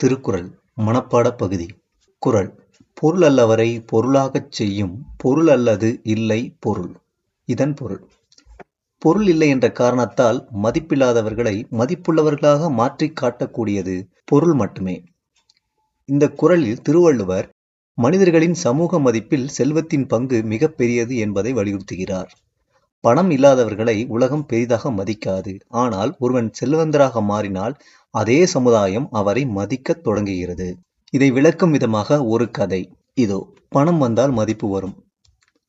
திருக்குறள் மனப்பாட பகுதி. குறள் பொருள் அல்லவரை பொருளாகச் செய்யும் பொருள் அல்லது இல்லை பொருள். இதன் பொருள். பொருள் இல்லை என்ற காரணத்தால் மதிப்பில்லாதவர்களை மதிப்புள்ளவர்களாக மாற்றி காட்டக்கூடியது பொருள் மட்டுமே. இந்த குறளில் திருவள்ளுவர் மனிதர்களின் சமூக மதிப்பில் செல்வத்தின் பங்கு மிகப்பெரியது என்பதை வலியுறுத்துகிறார். பணம் இல்லாதவர்களை உலகம் பெரிதாக மதிக்காது. ஆனால் ஒருவன் செல்வந்தராக மாறினால் அதே சமுதாயம் அவரை மதிக்கத் தொடங்குகிறது. இதை விளக்கும் விதமாக ஒரு கதை. இதோ பணம் வந்தால் மதிப்பு வரும்.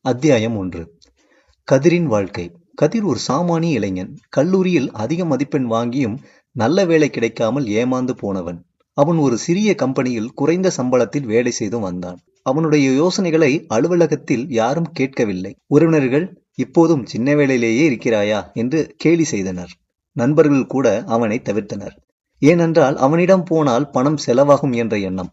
அத்தியாயம் ஒன்று. கதிரின் வாழ்க்கை. கதிர் ஒரு சாமானிய இளைஞன். கல்லூரியில் அதிக மதிப்பெண் வாங்கியும் நல்ல வேலை கிடைக்காமல் ஏமாந்து போனவன். அவன் ஒரு சிறிய கம்பெனியில் குறைந்த சம்பளத்தில் வேலை செய்தும் வந்தான். அவனுடைய யோசனைகளை அலுவலகத்தில் யாரும் கேட்கவில்லை. உறவினர்கள் இப்போதும் சின்ன வேளையிலேயே இருக்கிறாயா? என்று கேலி செய்தனர். நண்பர்கள் கூட அவனை தவிர்த்தனர். ஏனென்றால் அவனிடம் போனால் பணம் செலவாகும் என்ற எண்ணம்.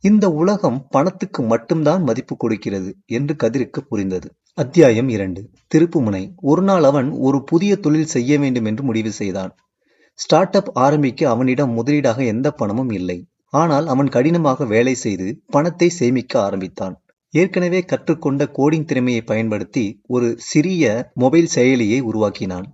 இந்த உலகம் பணத்துக்கு மட்டும்தான் மதிப்பு கொடுக்கிறது என்று கதிருக்கு புரிந்தது. அத்தியாயம் இரண்டு. திருப்புமுனை. ஒரு நாள் அவன் ஒரு புதிய தொழில் செய்ய வேண்டும் என்று முடிவு செய்தான். ஸ்டார்ட் அப் ஆரம்பிக்க அவனிடம் முதலீடாக எந்த பணமும் இல்லை. ஆனால் அவன் கடினமாக வேலை செய்து பணத்தை சேமிக்க ஆரம்பித்தான். ஏற்கனவே கற்றுக்கொண்ட கோடிங் திறமையை பயன்படுத்தி ஒரு சிறிய மொபைல் செயலியை உருவாக்கினான்.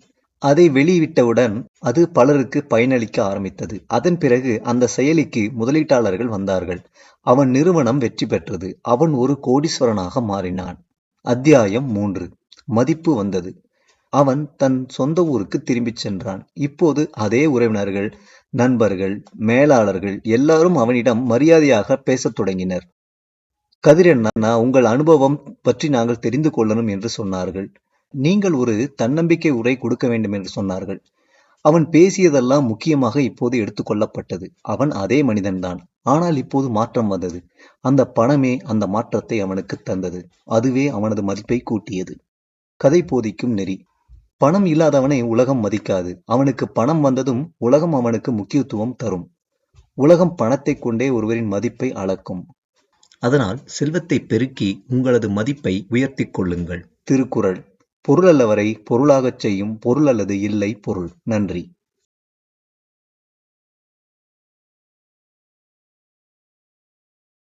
அதை வெளியிட்டவுடன் அது பலருக்கு பயனளிக்க ஆரம்பித்தது. அதன் பிறகு அந்த செயலிக்கு முதலீட்டாளர்கள் வந்தார்கள். அவன் நிறுவனம் வெற்றி பெற்றது. அவன் ஒரு கோடீஸ்வரனாக மாறினான். அத்தியாயம் மூன்று. மதிப்பு வந்தது. அவன் தன் சொந்த ஊருக்கு திரும்பிச் சென்றான். இப்போது அதே உறவினர்கள் நண்பர்கள் மேலாளர்கள் எல்லாரும் அவனிடம் மரியாதையாக பேசத் தொடங்கினர். கதிரண்ணா உங்கள் அனுபவம் பற்றி நாங்கள் தெரிந்து கொள்ளணும் என்று சொன்னார்கள். நீங்கள் ஒரு தன்னம்பிக்கை உரை கொடுக்க வேண்டும் என்று சொன்னார்கள். அவன் பேசியதெல்லாம் முக்கியமாக இப்போது எடுத்துக்கொள்ளப்பட்டது அவன் அதே மனிதன்தான். ஆனால் இப்போது மாற்றம் வந்தது. அந்த பணமே அந்த மாற்றத்தை அவனுக்கு தந்தது. அதுவே அவனது மதிப்பை கூட்டியது. கதை போதிக்கும் நெறி. பணம் இல்லாதவனை உலகம் மதிக்காது. அவனுக்கு பணம் வந்ததும் உலகம் அவனுக்கு முக்கியத்துவம் தரும். உலகம் பணத்தை கொண்டே ஒருவரின் மதிப்பை அளக்கும். அதனால் செல்வத்தை பெருக்கி உங்களது மதிப்பை உயர்த்தி கொள்ளுங்கள். திருக்குறள். பொருள் அல்லவரை பொருளாகச் செய்யும் பொருள் அல்லது இல்லை பொருள். நன்றி.